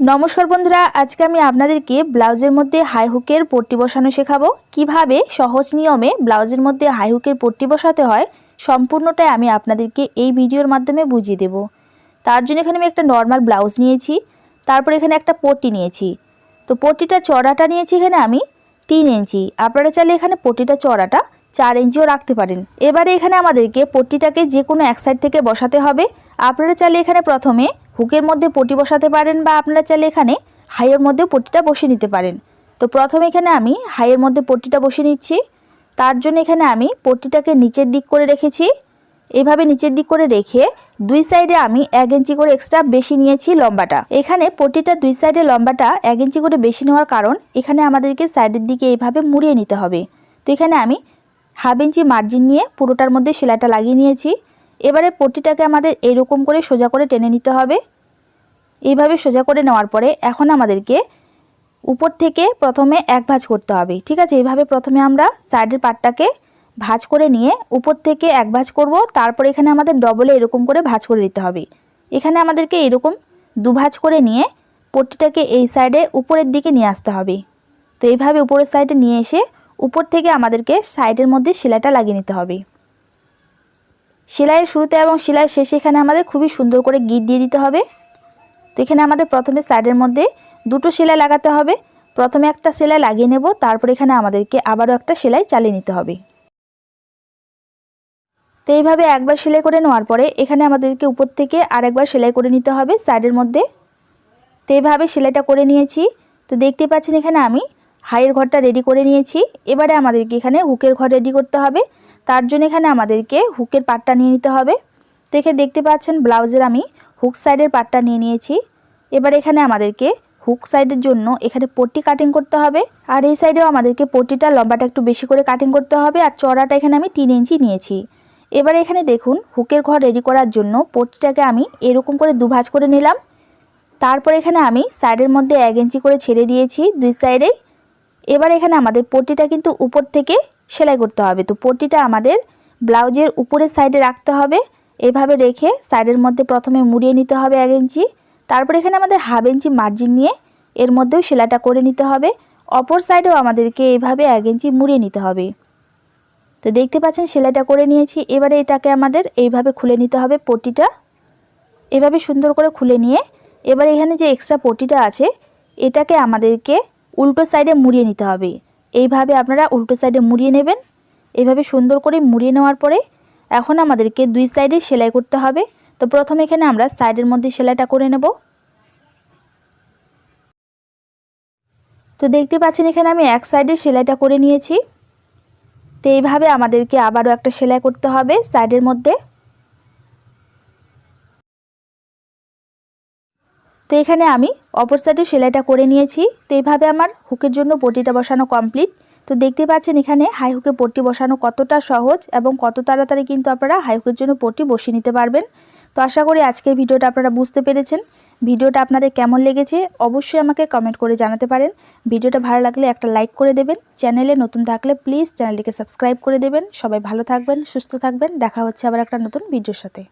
নমস্কার বন্ধুরা, আজকে আমি আপনাদেরকে ব্লাউজের মধ্যে হাই হুকের পট্টি বসানো শেখাবো। কীভাবে সহজ নিয়মে ব্লাউজের মধ্যে হাই হুকের পট্টি বসাতে হয়, সম্পূর্ণটাই আমি আপনাদেরকে এই ভিডিওর মাধ্যমে বুঝিয়ে দেব। তার জন্য এখানে আমি একটা নর্মাল ব্লাউজ নিয়েছি, তারপর এখানে একটা পট্টি নিয়েছি। তো পট্টিটা চড়াটা নিয়েছি এখানে আমি তিন ইঞ্চি। আপনারা চাইলে এখানে পট্টিটা চড়াটা চার ইঞ্চিও রাখতে পারেন। এবারে এখানে আমাদেরকে পট্টিটাকে যে কোনো এক সাইড থেকে বসাতে হবে। আপনারা চাইলে এখানে প্রথমে হুকের মধ্যে পটি বসাতে পারেন বা আপনারা চাইলে এখানে হাইয়ের মধ্যে পট্টিটা বসিয়ে নিতে পারেন। তো প্রথমে এখানে আমি হাইয়ের মধ্যে পট্টিটা বসিয়ে নিচ্ছি। তার জন্য এখানে আমি পট্টিটাকে নিচের দিক করে রেখেছি। এভাবে নিচের দিক করে রেখে দুই সাইডে আমি এক ইঞ্চি করে এক্সট্রা বেশি নিয়েছি লম্বাটা। এখানে পট্টিটা দুই সাইডে লম্বাটা এক ইঞ্চি করে বেশি নেওয়ার কারণ এখানে আমাদেরকে সাইডের দিকে এইভাবে মুড়িয়ে নিতে হবে। তো এখানে আমি হাফ ইঞ্চি মার্জিন নিয়ে পুরোটার মধ্যে সেলাইটা লাগিয়ে নিয়েছি। এবারে পট্টিটাকে আমাদের এরকম করে সোজা করে টেনে নিতে হবে। এইভাবে সোজা করে নেওয়ার পরে এখন আমাদেরকে উপর থেকে প্রথমে এক ভাঁজ করতে হবে। ঠিক আছে? এইভাবে প্রথমে আমরা সাইডের পাটটাকে ভাঁজ করে নিয়ে উপর থেকে এক ভাঁজ করব। তারপর এখানে আমাদের ডবলে এরকম করে ভাঁজ করে নিতে হবে। এখানে আমাদেরকে এরকম দু ভাঁজ করে নিয়ে পট্টিটাকে এই সাইডে উপরের দিকে নিয়ে আসতে হবে। তো এইভাবে উপরের সাইডে নিয়ে এসে উপর থেকে আমাদেরকে সাইডের মধ্যে সেলাইটা লাগিয়ে নিতে হবে। সেলাইয়ের শুরুতে এবং সেলাইয়ের শেষে এখানে আমাদের খুবই সুন্দর করে গিট দিয়ে দিতে হবে। তো এখানে আমাদের প্রথমে সাইডের মধ্যে দুটো সেলাই লাগাতে হবে। প্রথমে একটা সেলাই লাগিয়ে নেব, তারপর এখানে আমাদেরকে আবারও একটা সেলাই চালিয়ে নিতে হবে। তো এইভাবে একবার সেলাই করে নেওয়ার পরে এখানে আমাদেরকে উপর থেকে আরেকবার সেলাই করে নিতে হবে সাইডের মধ্যে। তো এইভাবে সেলাইটা করে নিয়েছি। তো দেখতে পাচ্ছেন এখানে আমি হাইয়ের ঘরটা রেডি করে নিয়েছি। এবারে আমাদেরকে এখানে হুকের ঘর রেডি করতে হবে। তার জন্য এখানে আমাদেরকে হুকের পাটটা নিয়ে নিতে হবে। এখানে দেখতে পাচ্ছেন ব্লাউজের আমি হুক সাইডের পাটটা নিয়ে নিয়েছি। এবার এখানে আমাদেরকে হুক সাইডের জন্য এখানে পট্টি কাটিং করতে হবে। আর এই সাইডেও আমাদেরকে পট্টিটা লম্বাটা একটু বেশি করে কাটিং করতে হবে। আর চড়াটা এখানে আমি তিন ইঞ্চি নিয়েছি। এবার এখানে দেখুন হুকের ঘর রেডি করার জন্য পট্টিটাকে আমি এরকম করে দুভাজ করে নিলাম। তারপর এখানে আমি সাইডের মধ্যে এক ইঞ্চি করে ছেড়ে দিয়েছি দুই সাইডেই এবার এখানে আমাদের পট্টিটা কিন্তু উপর থেকে সেলাই করতে হবে। তো পট্টিটা আমাদের ব্লাউজের উপরের সাইডে রাখতে হবে। এভাবে রেখে সাইডের মধ্যে প্রথমে মুড়িয়ে নিতে হবে এক ইঞ্চি। তারপর এখানে আমাদের হাফ ইঞ্চি মার্জিন নিয়ে এর মধ্যেও সেলাইটা করে নিতে হবে। অপর সাইডেও আমাদেরকে এইভাবে এক ইঞ্চি মুড়িয়ে নিতে হবে। তো দেখতে পাচ্ছেন সেলাইটা করে নিয়েছি। এবারে এটাকে আমাদের এইভাবে খুলে নিতে হবে পট্টিটা। এভাবে সুন্দর করে খুলে নিয়ে এবার এখানে যে এক্সট্রা পট্টিটা আছে, এটাকে আমাদেরকে উল্টো সাইডে মুড়িয়ে নিতে হবে। এইভাবে আপনারা উল্টো সাইডে মুড়িয়ে নেবেন। এইভাবে সুন্দর করে মুড়িয়ে নেওয়ার পরে এখন আমাদেরকে দুই সাইডে সেলাই করতে হবে। তো প্রথমে এখানে আমরা সাইডের মধ্যে সেলাইটা করে নেব। তো দেখতে পাচ্ছেন এখানে আমি এক সাইডে সেলাইটা করে নিয়েছি। তো এইভাবে আমাদেরকে আবারও একটা সেলাই করতে হবে সাইডের মধ্যে। তো এখানে আমি অপর সাইডে সেলাইটা করে নিয়েছি। তো এইভাবে আমার হুকের জন্য পটিটা বসানো কমপ্লিট তো দেখতে পাচ্ছেন এখানে হাই হুকে পট্টি বসানো কতটা সহজ এবং কত তাড়াতাড়ি কিন্তু আপনারা হাই হুকের জন্য পট্টি বসিয়ে নিতে পারবেন। তো আশা করি আজকের ভিডিওটা আপনারা বুঝতে পেরেছেন। ভিডিওটা আপনাদের কেমন লেগেছে অবশ্যই আমাকে কমেন্ট করে জানাতে পারেন। ভিডিওটা ভালো লাগলে একটা লাইক করে দেবেন। চ্যানেলে নতুন থাকলে প্লিজ চ্যানেলটিকে সাবস্ক্রাইব করে দেবেন। সবাই ভালো থাকবেন, সুস্থ থাকবেন। দেখা হচ্ছে আবার একটা নতুন ভিডিওর সাথে।